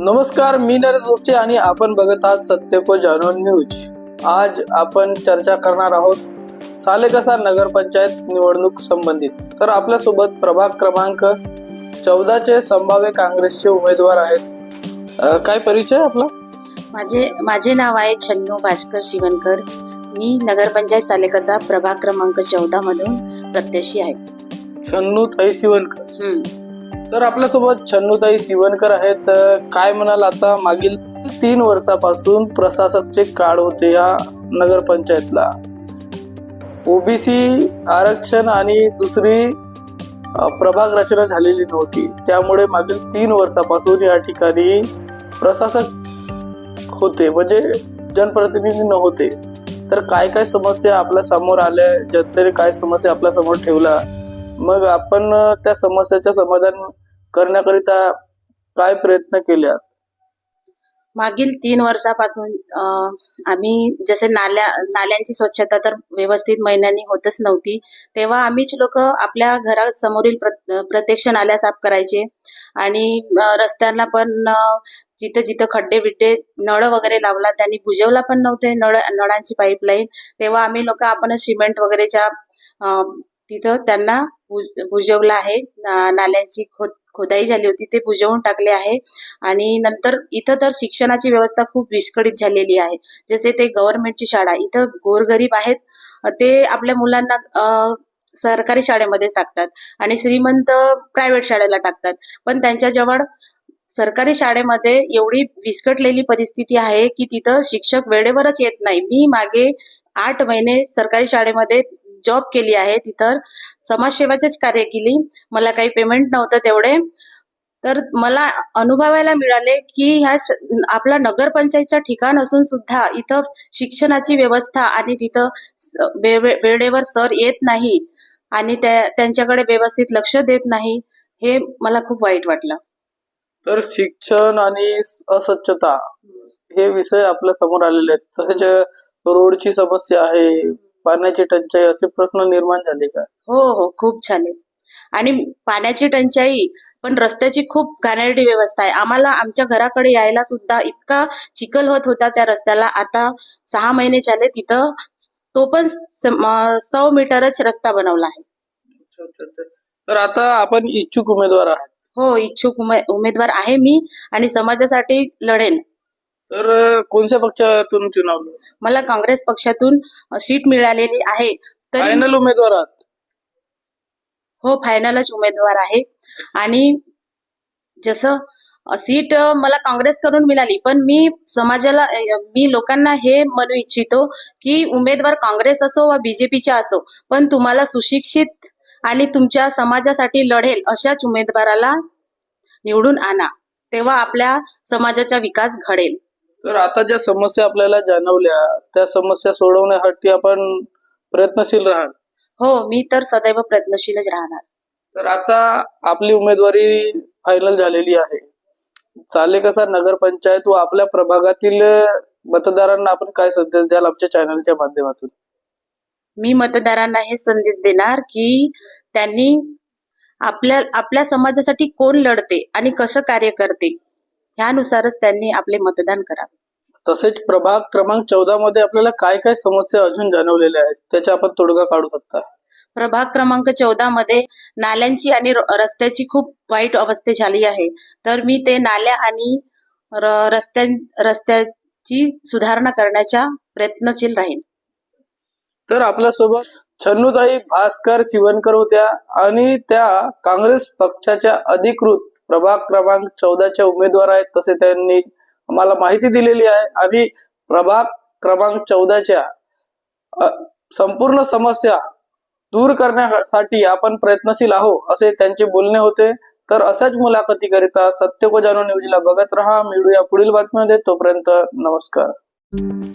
नमस्कार मी नरेश गोपचे आणि आपण बघत आहात सत्य जाणून न्यूज. आज आपण चर्चा करणार आहोत सालेकसा नगरपंचायत निवडणूक संबंधित. तर आपल्यासोबत प्रभाग क्रमांक चौदाचे संभाव्य काँग्रेसचे उमेदवार आहेत. अ, काय परिचय आपला? माझे माझे नाव आहे छन्नू भास्कर शिवणकर. मी नगरपंचायत सालेकसा प्रभाग क्रमांक चौदा मधून प्रत्याशी आहे. छन्नू ताई शिवणकर. हम्म. तर आपल्यासोबत छन्नूताई शिवणकर आहेत. अ, काय म्हणाल आता मागील तीन वर्षापासून प्रशासकचे काळ होते या नगरपंचायतला. ओबीसी आरक्षण आणि दुसरी प्रभाग रचना झालेली नव्हती. त्यामुळे मागील तीन वर्षापासून या ठिकाणी प्रशासक होते म्हणजे जनप्रतिनिधी नव्हते तर काय काय समस्या आपल्यासमोर आल्या जनतेने काय समस्या आपल्यासमोर ठेवल्या मग आपण त्या समस्याचे समाधान करण्याकरिता काय प्रयत्न केल्यात? मागील तीन वर्षापासून आम्ही जसे नाल्या नाल्यांची स्वच्छता तर व्यवस्थित महिन्यांनी होतच नव्हती तेव्हा आम्हीच लोक आपल्या घरासमोरील प्र- प्रत्यक्ष नाल्या साफ करायचे. आणि रस्त्यांना पण जिथं जिथे जिथे खड्डे बिड्डे नळ वगैरे लावला त्यांनी बुजवला पण नव्हते नळ नळांची पाईपलाईन. तेव्हा आम्ही लोक आपण सिमेंट वगैरेच्या तिथं त्यांना बुज बुजवलं आहे नाल्यांची खोद खोदाई झाली होती ते बुजवून टाकले आहे. आणि नंतर इथं तर शिक्षणाची व्यवस्था खूप विस्कळीत झालेली आहे. जसे ते गव्हर्नमेंटची शाळा इथं गोरगरीब आहेत ते आपल्या मुलांना सरकारी शाळेमध्येच टाकतात आणि श्रीमंत प्रायव्हेट शाळेला टाकतात. पण त्यांच्याजवळ सरकारी शाळेमध्ये एवढी विस्कटलेली परिस्थिती आहे की तिथं शिक्षक वेळेवरच येत नाही. मी मागे आठ महिने सरकारी शाळेमध्ये जॉब केली आहे तिथं समाजसेवाचेच कार्य केली. मला काही पेमेंट नव्हतं तेवढे. तर मला अनुभवायला मिळाले की ह्या आपला नगरपंचायतचं ठिकाण असून सुद्धा इथं शिक्षणाची व्यवस्था आणि तिथं वे- वेळेवर सर येत नाही आणि त्या- त्यांच्याकडे व्यवस्थित लक्ष देत नाही हे मला खूप वाईट वाटलं. तर शिक्षण आणि अस्वच्छता हे विषय आपल्यासमोर आलेले आहेत. तसेच रोडची समस्या आहे पाण्याची टंचाई असे प्रश्न निर्माण झाले का? हो हो खूप छान आहे. आणि पाण्याची टंचाई पण रस्त्याची खूप घाणेरडी व्यवस्था आहे. आम्हाला आमच्या घराकडे यायला सुद्धा इतका चिखल होत होता त्या रस्त्याला. आता सहा महिने झाले तिथं. तो पण स- मीटरच रस्ता बनवला आहे. तर आता आपण इच्छुक उमेदवार आहात. हो इच्छुक उमे- उमेदवार आहे मी आणि समाजासाठी लढेन. तर कोणत्या पक्षातून चुनाव मला काँग्रेस पक्षातून सीट मिळालेली आहे. तरी फायनल उमेदवार आहात हो फायनलच उमेदवार आहे. आणि जसं अ, सीट अ, मला काँग्रेसकडून मिळाली पण मी समाजाला अ, मी लोकांना हे म्हणू इच्छितो की उमेदवार काँग्रेस असो वा बीजेपीचा असो पण तुम्हाला सुशिक्षित आणि तुमच्या समाजासाठी लढेल अशाच उमेदवाराला निवडून आणा तेव्हा आपल्या समाजाचा विकास घडेल. तर आता ज्या समस्या आपल्याला जाणवल्या त्या समस्या सोडवण्यासाठी आपण प्रयत्नशील राहाल. हो मी तर सदैव प्रयत्नशीलच राहणार. तर आता आपली उमेदवारी फायनल झालेली आहे. चाले कसा नगरपंचायत व आपल्या प्रभागातील मतदारांना आपण काय संदेश द्याल आमच्या चॅनलच्या माध्यमातून? मी मतदारांना हे संदेश देणार की त्यांनी आपल्या आपल्या समाजासाठी कोण लढते आणि कसं कार्य करते ह्यानुसारच त्यांनी आपले मतदान करावे. तसेच प्रभाग क्रमांक चौदा मध्ये आपल्याला काय काय समस्या अजून जाणवलेल्या आहेत त्याचा आपण तोडगा काढू शकता. प्रभाग क्रमांक चौदा मध्ये नाल्यांची आणि रस्त्याची खूप वाईट अवस्था झाली आहे. तर मी ते नाल्या आणि रस्त्यां रस्त्याची सुधारणा करण्याच्या प्रयत्नशील राहीन. तर आपल्यासोबत छन्नूताई भास्कर शिवणकर होत्या आणि त्या काँग्रेस पक्षाच्या अधिकृत प्रभाग क्रमांक चौदाच्या उमेदवार आहेत तसे त्यांनी आम्हाला माहिती दिलेली आहे. आणि प्रभाग क्रमांक चौदाच्या संपूर्ण समस्या दूर करण्यासाठी आपण प्रयत्नशील आहो असे त्यांचे बोलणे होते. तर अशाच मुलाखतीकरिता सत्य को जाणून न्यूजला बघत राहा. मिळूया पुढील बातम्या तोपर्यंत नमस्कार.